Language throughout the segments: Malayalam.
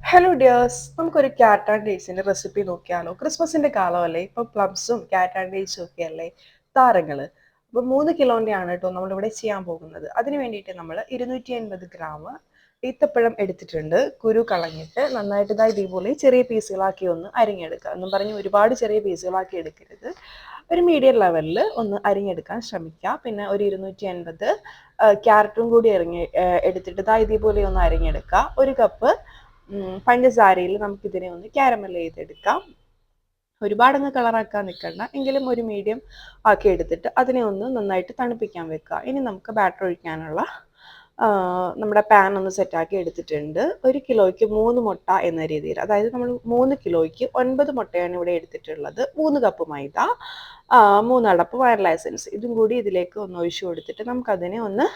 ഹലോ ഡിയേഴ്സ് നമുക്കൊരു ക്യാറ്റ് ആൻഡ് ഡേയ്സിന്റെ റെസിപ്പി നോക്കിയാലോ? ക്രിസ്മസിന്റെ കാലമല്ലേ? ഇപ്പൊ പ്ലംസും ക്യാറ്റ് ആൻഡ് ഡേയ്സും ഒക്കെ അല്ലേ? താരങ്ങൾ അപ്പോൾ മൂന്ന് കിലോന്റെ ആണ് കേട്ടോ നമ്മളിവിടെ ചെയ്യാൻ പോകുന്നത്. അതിന് വേണ്ടിയിട്ട് നമ്മൾ ഇരുന്നൂറ്റി അൻപത് ഗ്രാം ഈത്തപ്പഴം എടുത്തിട്ടുണ്ട്. കുരു കളഞ്ഞിട്ട് നന്നായിട്ട് ഇതായി ഇതേപോലെ ചെറിയ പീസുകളാക്കി ഒന്ന് അരിഞ്ഞെടുക്കുക എന്നും പറഞ്ഞ് ഒരുപാട് ചെറിയ പീസുകളാക്കി എടുക്കരുത്. ഒരു മീഡിയം ലെവലിൽ ഒന്ന് അരിഞ്ഞെടുക്കാൻ ശ്രമിക്കുക പിന്നെ ഒരു ഇരുന്നൂറ്റി അൻപത് ക്യാരറ്റും കൂടി അരിഞ്ഞ് എടുത്തിട്ട് ഇതായി ഇതേപോലെ ഒന്ന് അരിഞ്ഞെടുക്കുക ഒരു കപ്പ് പഞ്ചസാരയിൽ നമുക്കിതിനെ ഒന്ന് ക്യാരമൽ ചെയ്തെടുക്കാം. ഒരുപാടങ്ങ് കളറാക്കാൻ നിൽക്കണ്ട എങ്കിലും ഒരു മീഡിയം ആക്കി എടുത്തിട്ട് അതിനെ ഒന്ന് നന്നായിട്ട് തണുപ്പിക്കാൻ വെക്കുക. ഇനി നമുക്ക് ബാറ്റർ ഒഴിക്കാനുള്ള നമ്മുടെ പാൻ ഒന്ന് സെറ്റാക്കി എടുത്തിട്ടുണ്ട്. ഒരു കിലോയ്ക്ക് മൂന്ന് മുട്ട എന്ന രീതിയിൽ. അതായത് നമ്മൾ മൂന്ന് കിലോയ്ക്ക് ഒൻപത് മുട്ടയാണ് ഇവിടെ എടുത്തിട്ടുള്ളത്. മൂന്ന് കപ്പ് മൈദ മൂന്നടപ്പ് വയർല എസൻസ് ഇതും കൂടി ഇതിലേക്ക് ഒന്ന് ഒഴിച്ചു കൊടുത്തിട്ട് നമുക്കതിനെ ഒന്ന്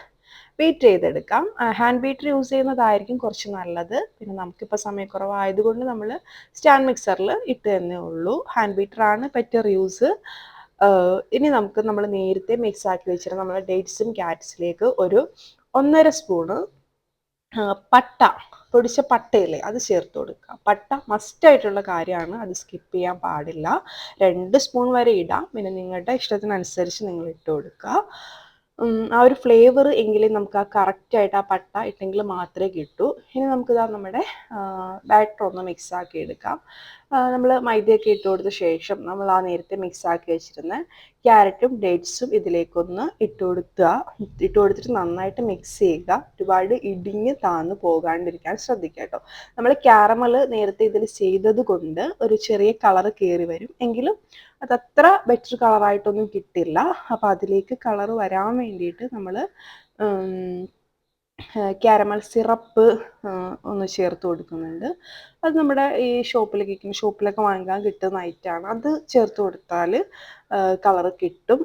ബീറ്റ് ചെയ്തെടുക്കാം. ഹാൻഡ് ബീറ്റർ യൂസ് ചെയ്യുന്നതായിരിക്കും കുറച്ച് നല്ലത്. പിന്നെ നമുക്കിപ്പോൾ സമയക്കുറവായതുകൊണ്ട് നമ്മൾ സ്റ്റാൻഡ് മിക്സറിൽ ഇട്ട് തന്നെ ഉള്ളൂ. ഹാൻഡ് ബീറ്ററാണ് ബെറ്റർ യൂസ് ഇനി നമുക്ക് നമ്മൾ നേരത്തെ മിക്സ് ആക്കി വെച്ചിട്ട് നമ്മൾ ഡേറ്റ്സും ക്യാറ്റ്സിലേക്ക് ഒരു ഒന്നര സ്പൂണ് പട്ട പൊടിച്ച പട്ടയില്ലേ അത് ചേർത്ത് കൊടുക്കുക പട്ട മസ്റ്റ് ആയിട്ടുള്ള കാര്യമാണ്. അത് സ്കിപ്പ് ചെയ്യാൻ പാടില്ല. രണ്ട് സ്പൂൺ വരെ ഇടാം. പിന്നെ നിങ്ങളുടെ ഇഷ്ടത്തിനനുസരിച്ച് നിങ്ങൾ ഇട്ട് കൊടുക്കുക. ആ ഒരു ഫ്ലേവർ എങ്കിലും നമുക്ക് ആ കറക്റ്റായിട്ട് ആ പട്ട ഇട്ടെങ്കിൽ മാത്രമേ കിട്ടൂ. ഇനി നമുക്കിതാ നമ്മുടെ ബാറ്റർ ഒന്ന് മിക്സ് ആക്കി എടുക്കാം. നമ്മൾ മൈദയൊക്കെ ഇട്ട് കൊടുത്ത ശേഷം നമ്മൾ ആ നേരത്തെ മിക്സ് ആക്കി വെച്ചിരുന്ന ക്യാരറ്റും ഡേറ്റ്സും ഇതിലേക്കൊന്ന് ഇട്ട് കൊടുക്കുക ഇട്ട് കൊടുത്തിട്ട് നന്നായിട്ട് മിക്സ് ചെയ്യുക. ഒരുപാട് ഇടിഞ്ഞ് താന്ന് പോകാണ്ടിരിക്കാൻ ശ്രദ്ധിക്കുക കേട്ടോ നമ്മൾ ക്യാരമൽ നേരത്തെ ഇതിൽ ചെയ്തത് കൊണ്ട് ഒരു ചെറിയ കളർ കയറി വരും. എങ്കിലും അതത്ര ബെറ്റർ കളറായിട്ടൊന്നും കിട്ടില്ല. അപ്പോൾ അതിലേക്ക് കളർ വരാൻ വേണ്ടിയിട്ട് നമ്മൾ ക്യാരമൽ സിറപ്പ് ഒന്ന് ചേർത്ത് കൊടുക്കുന്നുണ്ട്. അത് നമ്മുടെ ഈ ഷോപ്പിലേക്ക് ഷോപ്പിലൊക്കെ വാങ്ങാൻ കിട്ടുന്ന ഐറ്റമാണ്. അത് ചേർത്ത് കൊടുത്താൽ കളർ കിട്ടും.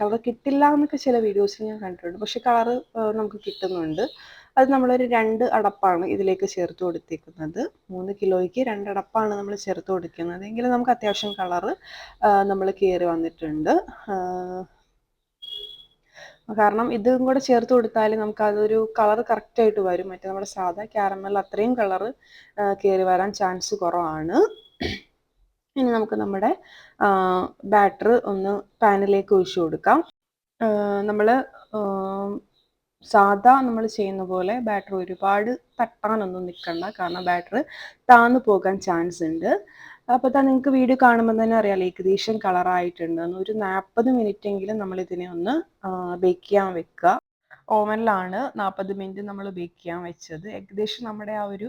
കളർ കിട്ടില്ല എന്നൊക്കെ ചില വീഡിയോസിൽ ഞാൻ കണ്ടിട്ടുണ്ട്. പക്ഷെ കളർ നമുക്ക് കിട്ടുന്നുണ്ട്. അത് നമ്മളൊരു രണ്ട് അടപ്പാണ് ഇതിലേക്ക് ചേർത്ത് കൊടുത്തേക്കുന്നത്. മൂന്ന് കിലോയ്ക്ക് രണ്ട് അടപ്പാണ് നമ്മൾ ചേർത്ത് കൊടുക്കുന്നത്. എങ്കിലും നമുക്ക് അത്യാവശ്യം കളറ് നമ്മൾ കയറി വന്നിട്ടുണ്ട്. കാരണം ഇതും കൂടെ ചേർത്ത് കൊടുത്താൽ നമുക്ക് അതൊരു കളർ കറക്റ്റായിട്ട് വരും. മറ്റേ നമ്മുടെ സാധാ ക്യാരമൽ അത്രയും കളർ കയറി വരാൻ ചാൻസ് കുറവാണ്. ഇനി നമുക്ക് നമ്മുടെ ബാറ്റർ ഒന്ന് പാനിലേക്ക് ഒഴിച്ചു കൊടുക്കാം. നമ്മൾ സാധാ നമ്മൾ ചെയ്യുന്ന പോലെ ബാറ്റർ ഒരുപാട് തട്ടാനൊന്നും നിൽക്കണ്ട കാരണം ബാറ്റർ താന്നു പോകാൻ ചാൻസ് ഉണ്ട്. അപ്പോൾ തന്നെ നിങ്ങൾക്ക് വീഡിയോ കാണുമ്പോൾ തന്നെ അറിയാലോ ഏകദേശം കളറായിട്ടുണ്ട് ഒരു നാൽപ്പത് മിനിറ്റ് എങ്കിലും നമ്മൾ ഇതിനെ ഒന്ന് ബേക്ക് ചെയ്യാൻ വെക്കുക. ഓവനിലാണ് നാൽപ്പത് മിനിറ്റ് നമ്മൾ ബേക്ക് ചെയ്യാൻ വെച്ചത്. ഏകദേശം നമ്മുടെ ആ ഒരു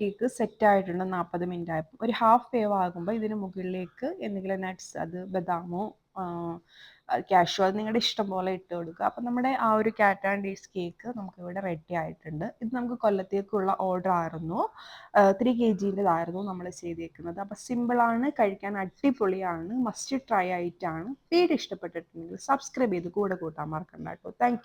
കേക്ക് സെറ്റ് ആയിട്ടുണ്ട് നാൽപ്പത് മിനിറ്റ് ആയപ്പോൾ ഒരു ഹാഫ് വേവ് ആകുമ്പോൾ ഇതിന് മുകളിലേക്ക് എന്തെങ്കിലും നട്ട്സ് അത് ബദാമോ ക്യാഷു അത് നിങ്ങളുടെ ഇഷ്ടം പോലെ ഇട്ട് കൊടുക്കുക. അപ്പം നമ്മുടെ ആ ഒരു കാറ്റ് ആൻഡ് ഡേയ്സ് കേക്ക് നമുക്ക് ഇവിടെ റെഡി ആയിട്ടുണ്ട്. ഇത് നമുക്ക് കൊല്ലത്തേക്കുള്ള ഓർഡർ ആയിരുന്നു. ത്രീ കെ ജിന്റെതായിരുന്നു നമ്മൾ ചെയ്തേക്കുന്നത്. അപ്പോൾ സിമ്പിളാണ് കഴിക്കാൻ അടിപൊളിയാണ് മസ്റ്റ് ട്രൈ ആയിട്ടാണ്. വീട് ഇഷ്ടപ്പെട്ടിട്ടുണ്ടെങ്കിൽ സബ്സ്ക്രൈബ് ചെയ്ത് കൂടെ കൂട്ടാൻ മറക്കണ്ട കേട്ടോ. താങ്ക്